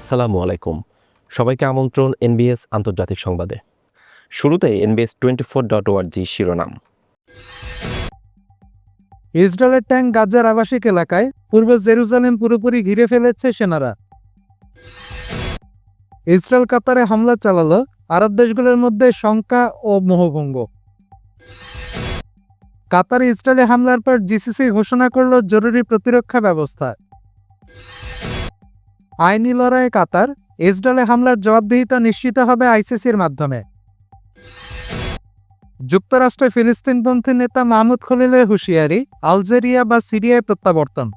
আসসালামু আলাইকুম। সবাইকে আমন্ত্রণ এনবিএস আন্তর্জাতিক সংবাদে। শুরুতে এনবিএস টোয়েন্টি ফোর ডট ওয়ার্জি শিরোনাম। ইসরায়েলের ট্যাঙ্ক গাজার আবাসিক এলাকায় পূর্ব জেরুজালেম পুরোপুরি ঘিরে ফেলেছে সেনারা। ইসরায়েল কাতারে হামলা চালালো আরব দেশগুলোর মধ্যে শঙ্কা ও মোহভঙ্গ। কাতারে ইসরায়েলে হামলার পর জিসিসি ঘোষণা করল জরুরি প্রতিরক্ষা ব্যবস্থা। আইনি লড়াইয়ে কাতার ইসরায়েলে হামলার জবাবদিহিতা নিশ্চিত হবে আইসিসির মাধ্যমে। যুক্তরাষ্ট্রে ফিলিস্তিনপন্থী নেতা মাহমুদ খলিলের হুঁশিয়ারি, আলজেরিয়া বা সিরিয়ায় প্রত্যাবর্তন।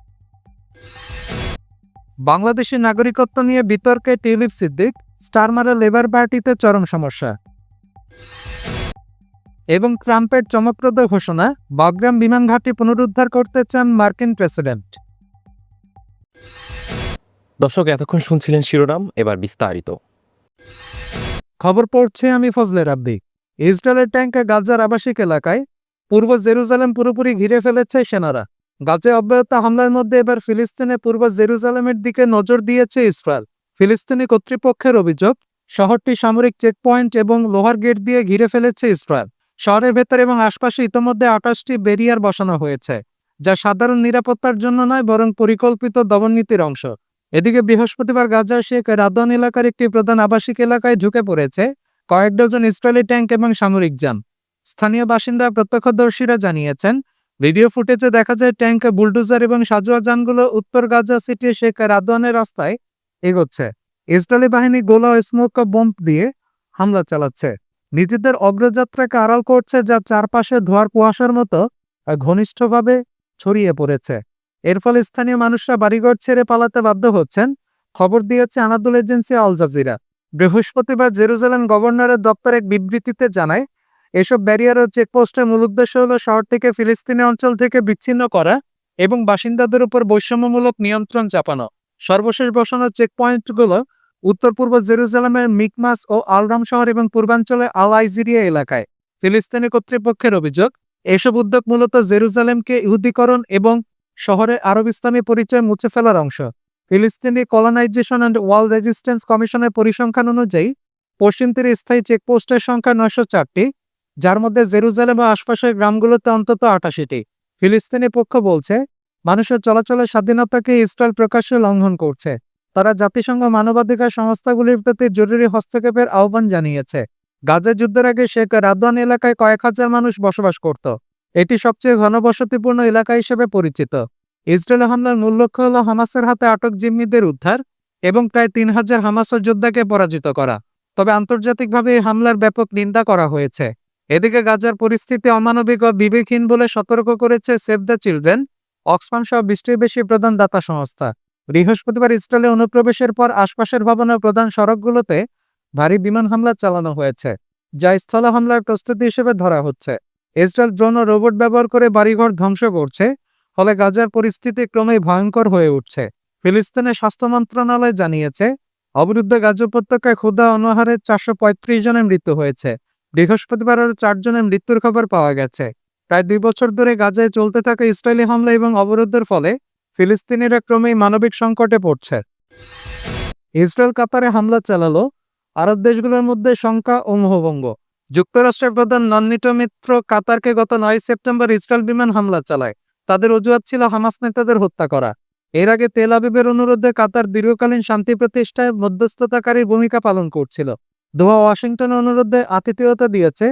বাংলাদেশি নাগরিকত্ব নিয়ে বিতর্কে টিউলিপ সিদ্দিক স্টারমারা লেবার পার্টিতে চরম সমস্যা। এবং ট্রাম্পের চমকপ্রদ ঘোষণা, বাগরাম বিমান ঘাঁটি পুনরুদ্ধার করতে চান মার্কিন প্রেসিডেন্ট। দর্শক, এতক্ষণ শুনছিলেন শিরোনাম, এবার বিস্তারিত। খবর পড়ছে আমি ফজলে রাব্বি। ইসরায়েলের ট্যাঙ্কে গাজার আবাসিক এলাকায় পূর্ব জেরুজালেম পুরোপুরি ঘিরে ফেলেছে সেনারা। গাজে অব্যাহত হামলার মধ্যে এবার ফিলিস্তিনে পূর্ব জেরুজালেমের দিকে নজর দিয়েছে ইসরায়েল। ফিলিস্তিনি কর্তৃপক্ষের অভিযোগ, শহরটি সামরিক চেকপয়েন্ট এবং লোহার গেট দিয়ে ঘিরে ফেলেছে ইসরায়েল। শহরের ভেতর এবং আশপাশে ইতোমধ্যে আঠাশটি ব্যারিয়ার বসানো হয়েছে, যা সাধারণ নিরাপত্তার জন্য নয়, বরং পরিকল্পিত দমননীতির অংশ। এদিকে বৃহস্পতিবার গাজা শেখ রাদওয়ান এলাকার একটি প্রধান আবাসিক এলাকায় ঢুকে পড়েছে কয়েক ডজন ইসরায়েলি ট্যাঙ্ক এবং সামরিক যান। স্থানীয় বাসিন্দা প্রত্যক্ষদর্শীরা জানিয়েছেন, ভিডিও ফুটেজে দেখা যায় ট্যাঙ্ক বুলডোজার এবং সাজোয়া যানগুলো উত্তর গাজা সিটির শেখ রাদওয়ানের রাস্তায় এগোচ্ছে। ইসরায়েলি বাহিনী গোলা স্মোক বোম্ব দিয়ে হামলা চালাচ্ছে। নিজেদের অগ্রযাত্রাকে আড়াল করছে, যা চারপাশে ধোয়ার কুয়াশার মতো ঘনিষ্ঠভাবে ছড়িয়ে পড়েছে। এর ফলে স্থানীয় মানুষরা বাড়িঘর ছেড়ে পালাতে বাধ্য হচ্ছেন। খবর দিয়েছে আনাদুল এজেন্সি আল জাজিরা। বৃহস্পতিবার জেরুজালেম গভর্নরের দপ্তর এক বিবৃতিতে জানায়, এসব ব্যারিয়ার ও চেকপোস্টের মূল উদ্দেশ্য হল শহর থেকে ফিলিস্তিনি অঞ্চল থেকে বিচ্ছিন্ন করা এবং বাসিন্দাদের উপর বৈষম্যমূলক নিয়ন্ত্রণ চাপানো। সর্বশেষ বসানো চেকপয়েন্টগুলো উত্তর পূর্ব জেরুজালেমের মিকমাস ও আলরাম শহর এবং পূর্বাঞ্চলে আল আইজিরিয়া এলাকায়। ফিলিস্তিনি কর্তৃপক্ষের অভিযোগ, এসব উদ্যোগ মূলত জেরুজালেমকে ইহুদিকরণ এবং শহরে আরব ইসলামী পরিচয় মুছে ফেলার অংশ। ফিলিস্তিনি কলোনাইজেশন অ্যান্ড ওয়াল রেজিস্ট্যান্স কমিশনের পরিসংখ্যান অনুযায়ী, পশ্চিম তীরে স্থায়ী চেকপোস্টের সংখ্যা নয়শো চারটি, যার মধ্যে জেরুজালেম ও আশপাশের গ্রামগুলোতে অন্তত আটাশিটি। ফিলিস্তিনি পক্ষ বলছে, মানুষের চলাচলের স্বাধীনতাকে ইসরায়েল প্রকাশ্যে লঙ্ঘন করছে। তারা জাতিসংঘ মানবাধিকার সংস্থাগুলির প্রতি জরুরি হস্তক্ষেপের আহ্বান জানিয়েছে। গাজা যুদ্ধের আগে শেখ রাদওয়ান এলাকায় কয়েক হাজার মানুষ বসবাস করত। এটি সবচেয়ে ঘনবসতিপূর্ণ এলাকা হিসেবে পরিচিত। ইসরায়েল হামলার মূল লক্ষ্য হল হামাসের হাতে আটক জিম্মিদের উদ্ধার এবং প্রায় তিন হাজার হামাসের যোদ্ধাকে পরাজিত করা। তবে আন্তর্জাতিকভাবে এই হামলার ব্যাপক নিন্দা করা হয়েছে। এদিকে গাজার পরিস্থিতি অমানবিক ও বিবেকহীন বলে সতর্ক করেছে সেভ দ্য চিলড্রেন অক্সফাম সহ বৃষ্টির বেশি প্রধান দাতা সংস্থা। বৃহস্পতিবার ইসরায়েলে অনুপ্রবেশের পর আশপাশের ভবন ও প্রধান সড়কগুলোতে ভারী বিমান হামলা চালানো হয়েছে, যা স্থল হামলার প্রস্তুতি হিসেবে ধরা হচ্ছে। ইসরায়েল ড্রোন ও রোবট ব্যবহার করে বাড়িঘর ধ্বংস করছে, ফলে গাজার পরিস্থিতি ক্রমেই ভয়ঙ্কর হয়ে উঠছে। ফিলিস্তিনের স্বাস্থ্য মন্ত্রণালয় জানিয়েছে, অবরুদ্ধ গাজ উপত্যকায় ক্ষুধা অনাহারে চারশো পঁয়ত্রিশ জনের মৃত্যু হয়েছে। বৃহস্পতিবার আরও চারজনের মৃত্যুর খবর পাওয়া গেছে। প্রায় দুই বছর ধরে গাজায় চলতে থাকা ইসরায়েলি হামলা এবং অবরোধের ফলে ফিলিস্তিনিরা ক্রমেই মানবিক সংকটে পড়ছে। ইসরায়েল কাতারে হামলা চালালো আরব দেশগুলোর মধ্যে শঙ্কা ও মোহভঙ্গ। যুক্তরাষ্ট্রের প্রধান নন্দিত মিত্র কাতারকে গত নয় সেপ্টেম্বর ইসরায়েল বিমান হামলা চালায়। তাদের অজুহাত ছিল হামাস নেতাদের হত্যা করা। এর আগে তেল আবিবের অনুরোধে কাতার দীর্ঘকালীন শান্তি প্রতিষ্ঠায় মধ্যস্থতাকারীর ভূমিকা পালন করছিল। দোহা ওয়াশিংটন অনুরোধে আতিথেয়তা দিয়েছে,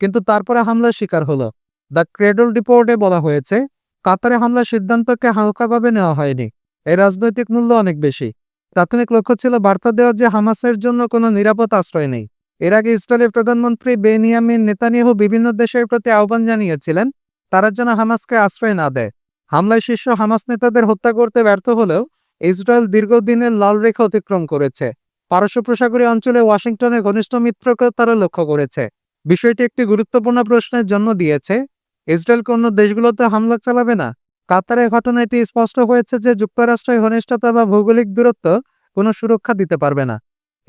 কিন্তু তারপরে হামলার শিকার হলো। দ্য ক্রেডল রিপোর্টে বলা হয়েছে, কাতারে হামলার সিদ্ধান্তকে হালকাভাবে নেওয়া হয়নি। এর রাজনৈতিক মূল্য অনেক বেশি। প্রাথমিক লক্ষ্য ছিল বার্তা দেওয়া যে হামাসের জন্য কোনো নিরাপদ আশ্রয় নেই। এর আগে ইসরায়েলের প্রধানমন্ত্রী বেনিয়ামিন নেতানিয়াহু বিভিন্ন দেশের প্রতি আহ্বান জানিয়েছিলেন, তারা যেন হামাসকে আশ্রয় না দেয়। হামলায় শীর্ষ হামাস নেতাদের হত্যা করতে ব্যর্থ হলেও ইসরায়েল দীর্ঘদিনের লাল রেখা অতিক্রম করেছে। পারস্য প্রসাগরী অঞ্চলে ওয়াশিংটনের ঘনিষ্ঠ মিত্রকেও তারা লক্ষ্য করেছে। বিষয়টি একটি গুরুত্বপূর্ণ প্রশ্নের জন্ম দিয়েছে। ইসরায়েল কোন দেশগুলোতে হামলা চালাবে না? কাতারের ঘটনা এটি স্পষ্ট হয়েছে যে যুক্তরাষ্ট্রের ঘনিষ্ঠতা বা ভৌগোলিক দূরত্ব কোনো সুরক্ষা দিতে পারবে না।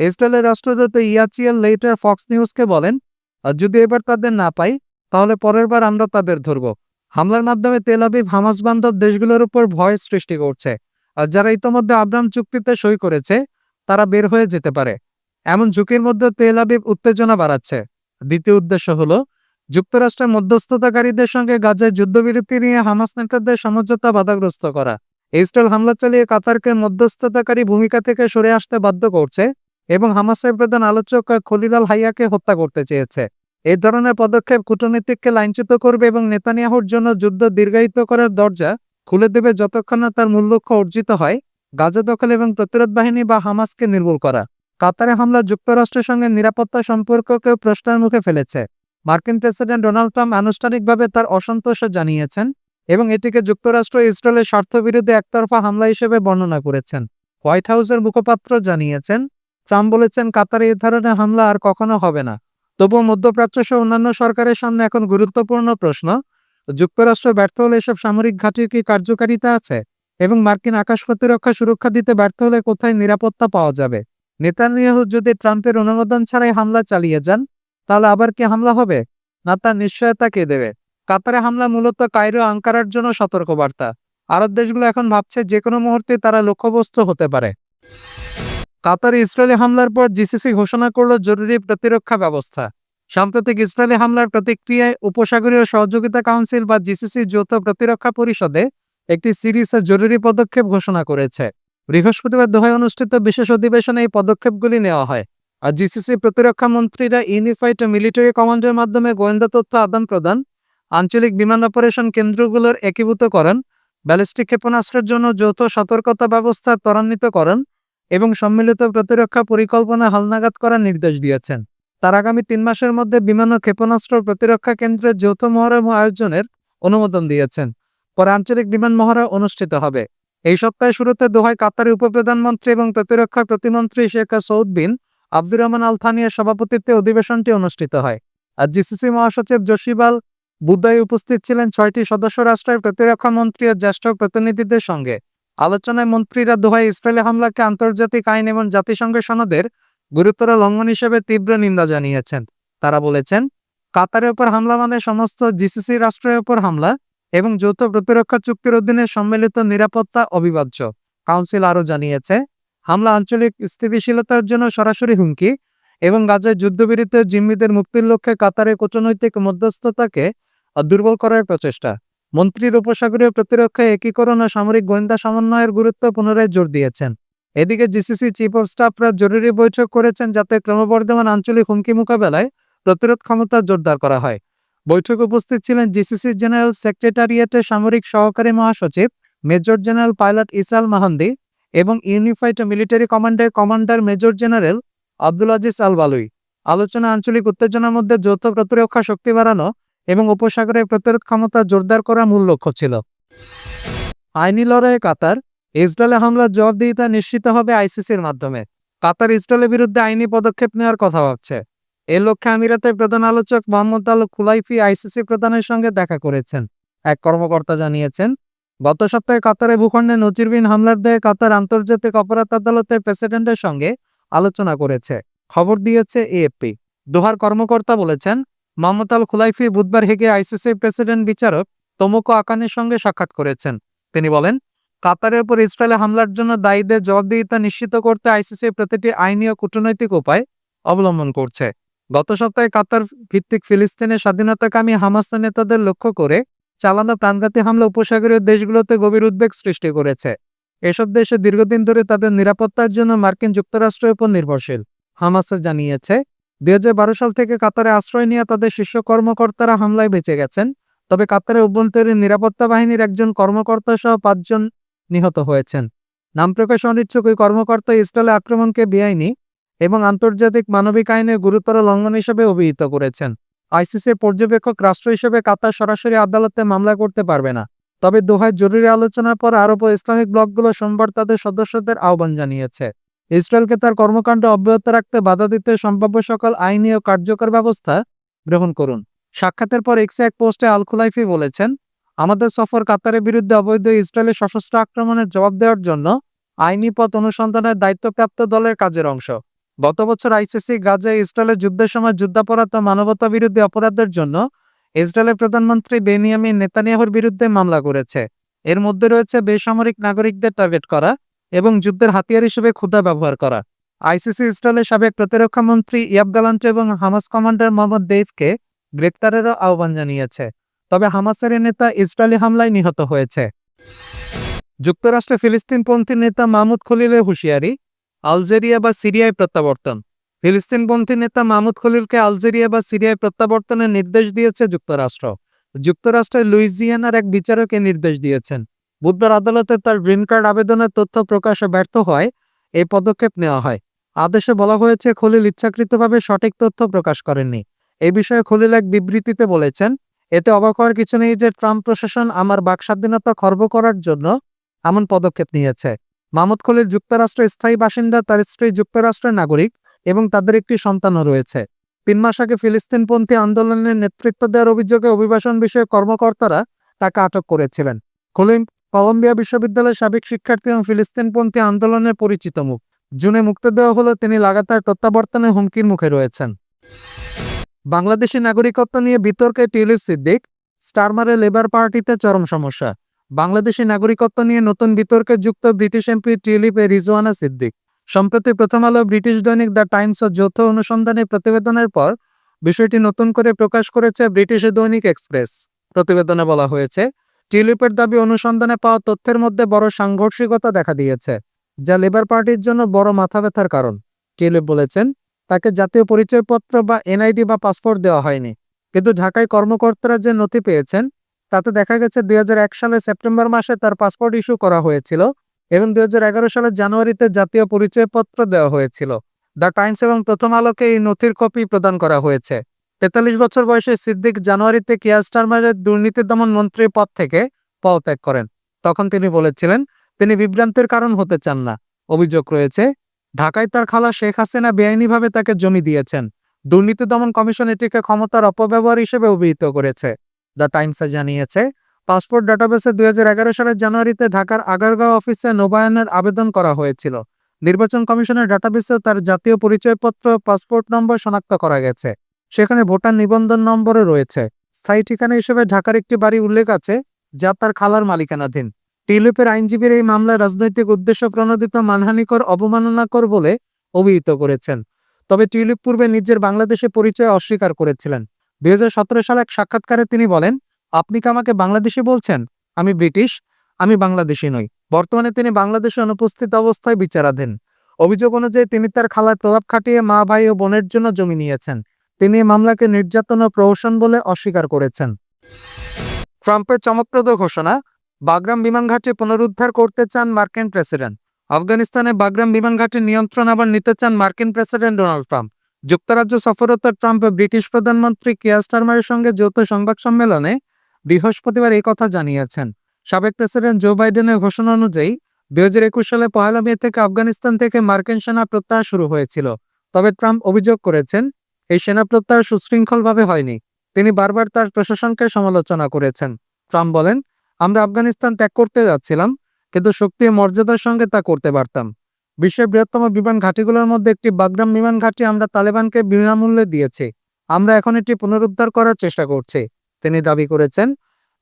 ইসরায়েলের রাষ্ট্রদূত ইয়াচিয়াল লেটার ফক্স নিউজকে বলেন, "আর যদি এবার তাদের না পাই, তাহলে পরের বার আমরা তাদের ধরব। হামলার মাধ্যমে তেল আবিব, হামাস বান্ধব দেশগুলোর উপর ভয় সৃষ্টি করছে। আর যারা ইতোমধ্যে আব্রাম চুক্তিতে সই করেছে, তারা বের হয়ে যেতে পারে। এমন ঝুঁকির মধ্যে তেল আবিব উত্তেজনা বাড়াচ্ছে। দ্বিতীয় উদ্দেশ্য হলো, যুক্তরাষ্ট্রের মধ্যস্থতাকারীদের সঙ্গে গাজায় যুদ্ধবিরতি নিয়ে হামাস নেতাদের সমঝোতা বাধাগ্রস্ত করা। ইসরায়েল হামলা চালিয়ে কাতারকে মধ্যস্থতাকারী ভূমিকা থেকে সরে আসতে বাধ্য করছে এবং হামাসের প্রধান আলোচক খলিলাল হাইয়াকে হত্যা করতে চেয়েছে। এই ধরনের পদক্ষেপ কূটনীতিককে লাইনচ্যুত করবে এবং নেতানিয়াহুর জন্য যুদ্ধ দীর্ঘায়িত করার দরজা খুলে দেবে যতক্ষণ না তার মূল লক্ষ্য অর্জিত হয় গাজা দখল এবং প্রতিরোধ বাহিনী বা হামাসকে নির্মূল করা। কাতারে হামলা যুক্তরাষ্ট্রের সঙ্গে নিরাপত্তা সম্পর্ককেও প্রশ্নের মুখে ফেলেছে। মার্কিন প্রেসিডেন্ট ডোনাল্ড ট্রাম্প আনুষ্ঠানিকভাবে তার অসন্তোষ জানিয়েছেন এবং এটিকে যুক্তরাষ্ট্র ইসরায়েলের স্বার্থবিরোধী একতরফা হামলা হিসেবে বর্ণনা করেছেন। হোয়াইট হাউসের মুখপাত্র জানিয়েছেন ট্রাম্প বলেছেন, কাতারে এ ধরনের হামলা আর কখনো হবে না। তবুও মধ্যপ্রাচ্য সহ অন্যান্য সরকারের সামনে এখন গুরুত্বপূর্ণ প্রশ্ন, যুক্তরাষ্ট্র ব্যর্থ হলে এসব সামরিক ঘাঁটির কি কার্যকারিতা আছে? এবং মার্কিন আকাশ প্রতিরক্ষা সুরক্ষা দিতে ব্যর্থ হলে কোথায় নিরাপত্তা পাওয়া যাবে? নেতানিয়াহু যদি ট্রাম্পের অনুমোদন ছাড়াই হামলা চালিয়ে যান, তাহলে আবার কি হামলা হবে? না, তার নিশ্চয়তা কে দেবে? কাতারে হামলা মূলত কায়রো আঙ্কারার জন্য সতর্কবার্তা। আরব দেশগুলো এখন ভাবছে যে কোনো মুহূর্তে তারা লক্ষ্যবস্তু হতে পারে। কাতারে ইসরায়েলি হামলার পর জিসিসি ঘোষণা করল জরুরি প্রতিরক্ষা ব্যবস্থা। সাম্প্রতিক ইসরায়েলি হামলার প্রতিক্রিয়ায় উপসাগরীয় সহযোগিতা কাউন্সিল বা জিসিসি যৌথ প্রতিরক্ষা পরিষদে একটি সিরিজের জরুরি পদক্ষেপ ঘোষণা করেছে। বৃহস্পতিবার দোহায় অনুষ্ঠিত বিশেষ অধিবেশনে এই পদক্ষেপগুলি নেওয়া হয়। আর জিসিসি প্রতিরক্ষা মন্ত্রীরা ইউনিফাইড মিলিটারি কমান্ডের মাধ্যমে গোয়েন্দা তথ্য আদান প্রদান, আঞ্চলিক বিমান অপারেশন কেন্দ্রগুলোর একীভূত করেন, ব্যালিস্টিক ক্ষেপণাস্ত্রের জন্য যৌথ সতর্কতা ব্যবস্থা ত্বরান্বিত করেন এবং সম্মিলিত প্রতিরক্ষা পরিকল্পনা হালনাগাদ করার নির্দেশ দিয়েছেন। তার আগামী তিন মাসের মধ্যে বিমান ও ক্ষেপণাস্ত্র প্রতিরক্ষা কেন্দ্রের যৌথ মহরম আয়োজনের অনুমোদন দিয়েছেন। পরে আঞ্চলিক বিমান মহড়া অনুষ্ঠিত হবে। এই সপ্তাহে শুরুতে দোহায় কাতারের উপপ্রধানমন্ত্রী এবং প্রতিরক্ষা প্রতিমন্ত্রী শেখ সৌদ বিন আব্দুর রহমান আল থানিয়ার সভাপতিত্বে অধিবেশনটি অনুষ্ঠিত হয়। আর জিসিসি মহাসচিব জসিবাল বুদ্ধায় উপস্থিত ছিলেন ছয়টি সদস্য রাষ্ট্রের প্রতিরক্ষা মন্ত্রী ও জ্যেষ্ঠ প্রতিনিধিদের সঙ্গে। আলোচনায় মন্ত্রীরা দোহায় ইসরায়েলি হামলাকে আন্তর্জাতিক আইন এবং জাতিসংঘের সনদের গুরুতর লঙ্ঘন হিসেবে তীব্র নিন্দা জানিয়েছেন। তারা বলেছেন, কাতারের উপর হামলা মানে সমস্ত জিসিসি রাষ্ট্রের উপর হামলা এবং যৌথ প্রতিরক্ষা চুক্তির অধীনে সম্মিলিত নিরাপত্তা অবিভাজ্য। কাউন্সিল আরও জানিয়েছে, হামলা আঞ্চলিক স্থিতিশীলতার জন্য সরাসরি হুমকি এবং গাজায় যুদ্ধবিরতির জিম্মিদের মুক্তির লক্ষ্যে কাতারের কূটনৈতিক মধ্যস্থতাকে দুর্বল করার প্রচেষ্টা। মন্ত্রীর উপসাগরীয় প্রতিরক্ষা একীকরণ ও সামরিক গোয়েন্দা সমন্বয়ের গুরুত্ব পুনরায় জোর দিয়েছেন। এদিকে জিসিসি চিফ অব স্টাফরা জরুরি বৈঠক করেছেন যাতে ক্রমবর্ধমান আঞ্চলিক হুমকি মোকাবেলায় প্রতিরোধ ক্ষমতা জোরদার করা হয়। বৈঠকে উপস্থিত ছিলেন জিসিসি জেনারেল সেক্রেটারিয়েটের সামরিক সহকারী মহাসচিব, মেজর জেনারেল পাইলট ইসাল মাহান্দি এবং ইউনিফাইড মিলিটারি কমান্ডের commander major general Abdul Aziz al বালুই আলোচনা আঞ্চলিক উত্তেজনার মধ্যে যৌথ প্রতিরক্ষা শক্তি বাড়ানো এবং উপসাগরের প্রতিরোধ ক্ষমতা জোরদার করা মূল লক্ষ্য ছিল। আইনি লড়াইয়ে কাতার, ইসরায়েলে হামলার জবাবদিহিতা নিশ্চিত হবে আইসিসির মাধ্যমে। কাতার ইসরায়েলের বিরুদ্ধে আইনি পদক্ষেপ নেওয়ার কথা ভাবছে। এ লক্ষ্যে আমিরাতের প্রধান আলোচক মোহাম্মদ আল খুলাইফি আইসিসি প্রধানের সঙ্গে দেখা করেছেন। এক কর্মকর্তা জানিয়েছেন, গত সপ্তাহে কাতারে ভূখণ্ডে নজিরবিন হামলার দেয় কাতার আন্তর্জাতিক অপরাধ আদালতের প্রেসিডেন্টের সঙ্গে আলোচনা করেছে। খবর দিয়েছে এএফপি। দোহার কর্মকর্তা বলেছেন আল খুলাইফি বুধবার হেগে আইসিসির প্রেসিডেন্ট বিচারক তোমোকো আকানের সঙ্গে সাক্ষাৎ করেছেন। তিনি বলেন, কাতারের উপর ইসরায়েলে হামলার জন্য দায়ীদের জবাবদিহিতা নিশ্চিত করতে আইসিসি প্রতিটি আইনি ও কূটনৈতিক উপায় অবলম্বন করছে। গত সপ্তাহে কাতার ভিত্তিক ফিলিস্তিনের স্বাধীনতাকামী হামাস নেতাদের লক্ষ্য করে চালানো প্রাণঘাতী হামলা উপসাগরীয় দেশগুলোতে গভীর উদ্বেগ সৃষ্টি করেছে। এসব দেশে দীর্ঘদিন ধরে তাদের নিরাপত্তার জন্য মার্কিন যুক্তরাষ্ট্রের উপর নির্ভরশীল হামাসে জানিয়েছে। দুই হাজার বারো সাল থেকে কাতারে আশ্রয় নিয়ে তাদের শীর্ষ কর্মকর্তারা হামলায় বেঁচে গেছেন। তবে কাতারের অভ্যন্তরীণ নিরাপত্তা বাহিনীর একজন কর্মকর্তা সহ পাঁচজন নিহত হয়েছেন। নাম প্রকাশ অনিচ্ছুক ওই কর্মকর্তা ইসরায়েলে আক্রমণকে বেআইনি এবং আন্তর্জাতিক মানবিক আইনের গুরুতর লঙ্ঘন হিসেবে অভিহিত করেছেন। আইসিসির পর্যবেক্ষক রাষ্ট্র হিসেবে কাতার সরাসরি আদালতে মামলা করতে পারবে না। তবে দোহায় জরুরি আলোচনার পর আরব ইসলামিক ব্লকগুলো সোমবার তাদের সদস্যদের আহ্বান জানিয়েছে। ইসরায়েলকে তার কর্মকাণ্ড অব্যাহত রাখতে বাধা দিতে সম্ভাব্য সকল আইনি ও কার্যকর ব্যবস্থা গ্রহণ করুন। সাক্ষাতের পর এক্সে এক পোস্টে আল খুলাইফি বলেছেন, আমাদের সফর কাতারের বিরুদ্ধে অবৈধ ইসরায়েলের সশস্ত্র আক্রমণের জবাব দেওয়ার জন্য আইনি পথ অনুসন্ধানের দায়িত্বপ্রাপ্ত দলের কাজের অংশ। গত বছর আইসিসি গাজায় ইসরায়েলের যুদ্ধের সময় যুদ্ধাপরাধ ও মানবতা বিরোধী অপরাধের জন্য ইসরায়েলের প্রধানমন্ত্রী বেনিয়ামিন নেতানিয়াহুর বিরুদ্ধে মামলা করেছে। এর মধ্যে রয়েছে বেসামরিক নাগরিকদের টার্গেট করা এবং যুদ্ধের হাতিয়ার হিসেবে ক্ষুদা ব্যবহার করা। আইসিসি ইসরায়েলের সাবেক প্রতিরক্ষা মন্ত্রী ইয়াব গালান্ট এবং হামাস কমান্ডার মোহাম্মদ দেইফকে গ্রেপ্তারেরও আহ্বান জানিয়েছে। তবে হামাসের নেতা ইসরায়েলি হামলায় নিহত হয়েছে। যুক্তরাষ্ট্রে ফিলিস্তিনপন্থী নেতা মাহমুদ খলিলের হুঁশিয়ারি, আলজেরিয়া বা সিরিয়ায় প্রত্যাবর্তন। ফিলিস্তিনপন্থী নেতা মাহমুদ খলিলকে আলজেরিয়া বা সিরিয়ায় প্রত্যাবর্তনের নির্দেশ দিয়েছে যুক্তরাষ্ট্র। যুক্তরাষ্ট্রের লুইজিয়ানার এক বিচারক নির্দেশ দিয়েছেন। বুধবার আদালতে তার গ্রিন কার্ড আবেদনের তথ্য প্রকাশে ব্যর্থ হয়, এই পদক্ষেপ নেওয়া হয়। আদেশে বলা হয়েছে, খলিল ইচ্ছাকৃতভাবে সঠিক তথ্য প্রকাশ করেননি। এই বিষয়ে খলিল এক বিবৃতিতে বলেছেন, এতে অবাক হওয়ার কিছু নেই যে ট্রাম্প প্রশাসন আমার বাকস্বাধীনতা খর্ব করার জন্য এমন পদক্ষেপ নিয়েছে। মাহমুদ খলিল যুক্তরাষ্ট্রের স্থায়ী বাসিন্দা, তার স্ত্রী যুক্তরাষ্ট্রের নাগরিক এবং তাদের একটি সন্তানও রয়েছে। তিন মাস আগে ফিলিস্তিনপন্থী আন্দোলনের নেতৃত্ব দেওয়ার অভিযোগে অভিবাসন বিষয়ে কর্মকর্তারা তাকে আটক করেছিলেন। খলিল কলম্বিয়া বিশ্ববিদ্যালয়ের সাবেক শিক্ষার্থী এবং ফিলিস্তিনপন্থী আন্দোলনের পরিচিত মুখ। জুনে মুক্তি দেওয়া হলো তিনি লাগাতার প্রত্যাবর্তনে হুমকির মুখে রয়েছেন। বাংলাদেশি নাগরিকত্ব নিয়ে বিতর্কে টিউলিপ সিদ্দিক স্টারমারে লেবার পার্টিতে চরম সমস্যা। বাংলাদেশি নাগরিকত্ব নিয়ে নতুন বিতর্কে যুক্ত ব্রিটিশ এমপি টিউলিপে রিজওয়ানা সিদ্দিক। সম্প্রতি প্রথম আলো ব্রিটিশ দৈনিক দ্য টাইমস ও যৌথ অনুসন্ধানী প্রতিবেদনের পর বিষয়টি নতুন করে প্রকাশ করেছে ব্রিটিশ দৈনিক এক্সপ্রেস। প্রতিবেদনে বলা হয়েছে টিউলিপের দাবি অনুসন্ধানে পাওয়া তথ্যের মধ্যে বড় সাংঘর্ষিকতা দেখা দিয়েছে, যা লেবার পার্টির জন্য বড় মাথা ব্যথার কারণ। টিউলিপ বলেছেন, তাকে জাতীয় পরিচয়পত্র বা এনআইডি বা পাসপোর্ট দেওয়া হয়নি, কিন্তু ঢাকায় কর্মকর্তারা যে নথি পেয়েছেন, তাতে দেখা গেছে দুই সালের সেপ্টেম্বর মাসে তার পাসপোর্ট ইস্যু করা হয়েছিল এবং দুই হাজার এগারো সালের জানুয়ারিতে জাতীয় পরিচয়পত্র দেওয়া হয়েছিল। দ্য টাইমস এবং প্রথম আলোকে এই নথির কপি প্রদান করা হয়েছে। তেতাল্লিশ বছর বয়সে সিদ্দিক জানুয়ারিতে কেয়ার স্টারমারের দুর্নীতি দমন মন্ত্রীর পদ থেকে পদত্যাগ করেন। তখন তিনি বলেছিলেন, তিনি বিভ্রান্তির কারণ হতে চান না। অভিযোগ রয়েছে, ঢাকায় তার খালা শেখ হাসিনা বেআইনিভাবে তাকে জমি দিয়েছেন। দুর্নীতি দমন কমিশন এটিকে ক্ষমতার অপব্যবহার হিসেবে অভিহিত করেছে। দ্য টাইমসে জানিয়েছে, পাসপোর্ট ডাটাবেসে দুই হাজার এগারো সালের জানুয়ারিতে ঢাকার আগারগাঁও অফিসে নবায়নের আবেদন করা হয়েছিল। নির্বাচন কমিশনের ডাটাবেসে তার জাতীয় পরিচয়পত্র, পাসপোর্ট নম্বর শনাক্ত করা গেছে। সেখানে ভোটার নিবন্ধন নম্বরও রয়েছে। স্থায়ী ঠিকানা হিসেবে ঢাকার একটি বাড়ি উল্লেখ আছে, যা তার খালার মালিকানাধীন। টিউলিপের আইনজীবীর এই মামলায় রাজনৈতিক উদ্দেশ্য প্রণোদিত মানহানিকর, অবমাননাকর বলে অভিহিত করেছেন। তবে টিউলিপ পূর্বে নিজের বাংলাদেশে পরিচয় অস্বীকার করেছিলেন। দুই হাজার সতেরো সালে এক সাক্ষাৎকারে তিনি বলেন, আপনি কি আমাকে বাংলাদেশি বলছেন? আমি ব্রিটিশ, আমি বাংলাদেশি নই। বর্তমানে তিনি বাংলাদেশে অনুপস্থিত অবস্থায় বিচারাধীন। অভিযোগ অনুযায়ী তিনি তার খালার প্রভাব খাটিয়ে মা, ভাই ও বোনের জন্য জমি নিয়েছেন। তিনি মামলাকে নির্যাতন ও প্রহসন বলে অস্বীকার করেছেন। ট্রাম্পের চমকপ্রদ ঘোষণা, বাগরাম বিমান ঘাঁটি পুনরুদ্ধার করতে চান মার্কিন প্রেসিডেন্ট। আফগানিস্তানে বাগরাম বিমান ঘাঁটির নিয়ন্ত্রণ আবার নিতে চান মার্কিন প্রেসিডেন্ট ডোনাল্ড ট্রাম্প। যুক্তরাজ্য সফররত ট্রাম্প ব্রিটিশ প্রধানমন্ত্রী কিয়ার স্টারমারের সঙ্গে যৌথ সংবাদ সম্মেলনে বৃহস্পতিবার এই কথা জানিয়েছেন। সাবেক প্রেসিডেন্ট জো বাইডেনের ঘোষণা অনুযায়ী, দুই হাজার একুশ সালে পহেলা মে থেকে আফগানিস্তান থেকে মার্কিন সেনা প্রত্যাহার শুরু হয়েছিল। তবে ট্রাম্প অভিযোগ করেছেন এই সেনা প্রত্যাহার সুশৃঙ্খলভাবে হয়নি। তিনি বারবার তার প্রশাসনকে সমালোচনা করেছেন। ট্রাম্প বলেন, আমরা আফগানিস্তান ত্যাগ করতে যাচ্ছিলাম, কিন্তু শক্তি মর্যাদার সঙ্গে তা করতে পারতাম। বিশ্বের বৃহত্তম বিমান ঘাঁটিগুলোর মধ্যে একটি বাগরাম বিমান ঘাঁটি আমরা তালেবানকে বিনামূল্যে দিয়েছি। আমরা এখন এটি পুনরুদ্ধার করার চেষ্টা করছি। তিনি দাবি করেছেন,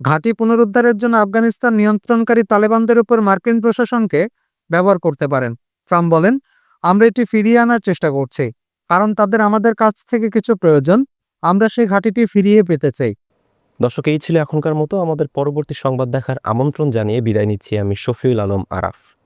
ঘাঁটি পুনরুদ্ধারের জন্য আফগানিস্তান নিয়ন্ত্রণকারী তালেবানদের উপর মার্কিন প্রশাসনকে ব্যবহার করতে পারেন। ট্রাম্প বলেন, আমরা এটি ফিরিয়ে আনার চেষ্টা করছি। কারণ তাদের আমাদের কাছ থেকে কিছু প্রয়োজন। আমরা সেই ঘাটিটি ফিরিয়ে পেতে চাই। দর্শক, এই ছিল এখনকার মতো। আমাদের পরবর্তী সংবাদ দেখার আমন্ত্রণ জানিয়ে বিদায় নিচ্ছি আমি শফিউল আলম আরাফ।